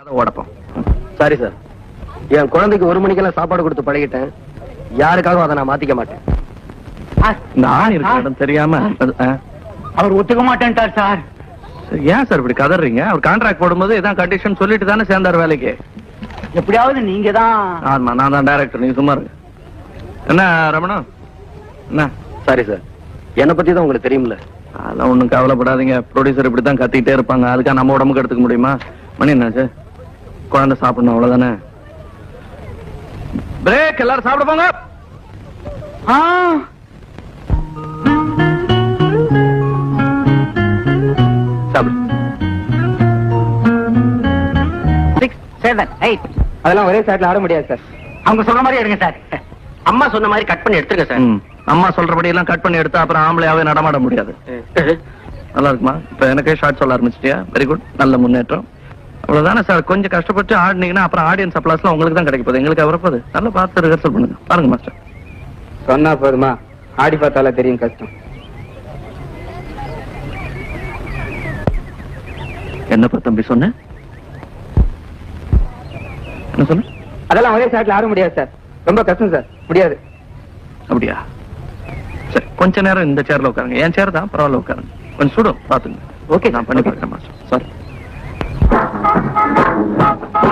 கதை ஓடப்போம் சரி சார் என் குழந்தைக்கு ஒரு மணிக்கெல்லாம் சாப்பாடு கொடுத்து பழகிட்டேன். யாருக்காகவும் அதை நான் மாத்திக்க மாட்டேன். இந்த ஆண் இருக்கிற இடம் தெரியாம. அவர் ஒத்துக்க மாட்டேன்ட்டார் சார் சரி, ஏன் சார் இப்படி கதறீங்க? அவர் கான்ட்ராக்ட் போடும்போது இதான் கண்டிஷன் சொல்லிட்டு தானே சேர்ந்தார் வேலைக்கு. எப்படியாவது நீங்க தான் ஆமா நான் தான் டைரக்டர் நீங்க சும்மா இருங்க. என்ன ரமணா? என்ன? சரி சார் என்னை பத்தி தான் உங்களுக்கு தெரியும்ல? அதெல்லாம் ஒண்ணும் கவலைப்படாதீங்க. ப்ரொடியூசர் இப்படி தான் கத்திக்கிட்டே இருப்பாங்க. அதுக்காக நம்ம உடம்புக்கு எடுத்துக்க முடியுமா? மணி என்னாச்சு குழந்தை சாப்பிடணும் அவ்வளவுதானே? பிரேக் எல்லாரும் சாப்பிட போங்க. அதெல்லாம் ஒரே சாட்ல ஆட முடியாது சார். அவங்க சொல்ற மாதிரி எடுங்க சார். அம்மா சொன்ன மாதிரி கட் பண்ணி எடுத்துருங்க சார். அம்மா சொல்றபடி எல்லாம் கட் பண்ணி எடுத்தா அப்புறம் ஆம்பளையாவே நடமாட முடியாது. நல்லா இருக்குமா? இப்ப எனக்கே ஷார்ட் சொல்ல ஆரம்பிச்சிட்டியா? வெரி குட் நல்ல முன்னேற்றம். அவ்வளவுதானே சார்? கொஞ்சம் கஷ்டப்பட்டு ஆடினீங்கன்னா அப்புறம் ஆடியன்ஸ் அப்ளாஸ்லாம் உங்களுக்கு தான் கிடைக்க போகுது. எங்களுக்கு வரப்போகுது. நல்லா பார்த்து ரிஹர்சல் பண்ணுங்க. பாருங்க மாஸ்டர் சொன்னா போதுமா? ஆடி பார்த்தால தெரியும் கஷ்டம். என்னப்பா தம்பி சொன்ன? என்ன சொன்ன? அதெல்லாம் ஒரே சாட்ல ஆட முடியாது சார். ரொம்ப கஷ்டம் சார். முடியாது. அப்படியா? சரி கொஞ்ச நேரம் இந்த சேர்ல உட்காருங்க. என் சேர் தான் பரவாயில்ல உட்காருங்க. கொஞ்சம் சுடும் பாத்துங்க Okay, நான் பண்ணி. பார்க்குறேன் மாஸ்டர் சாரி அப்பா,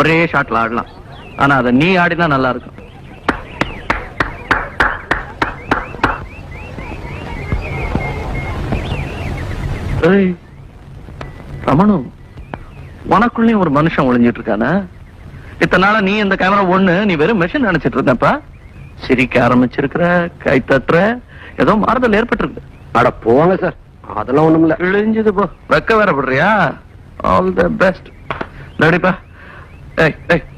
ஒரே ஷாட்ல ஆடலாம். ஆனா அதை நீ ஆடினா நல்லா இருக்கும். ரமணு உனக்குள்ளயும் ஒரு மனுஷன் ஒளிஞ்சிட்டு இருக்கானே? இத்தனை நாளா நீ இந்த கேமரா ஒண்ணு நீ வெறும் மெஷின் நினைச்சிட்டு இருந்தப்பா. சிரிக்க ஆரம்பிச்சிருக்கிற கை தட்டுற ஏதோ மாறுதல் ஏற்பட்டிருக்கு. அட போங்க சார். அதெல்லாம் ஒண்ணும் இல்ல கிழிஞ்சது போ. வெக்க வேற படுறியா? ஆல் த பெஸ்ட் ரெடிப்பா Eh.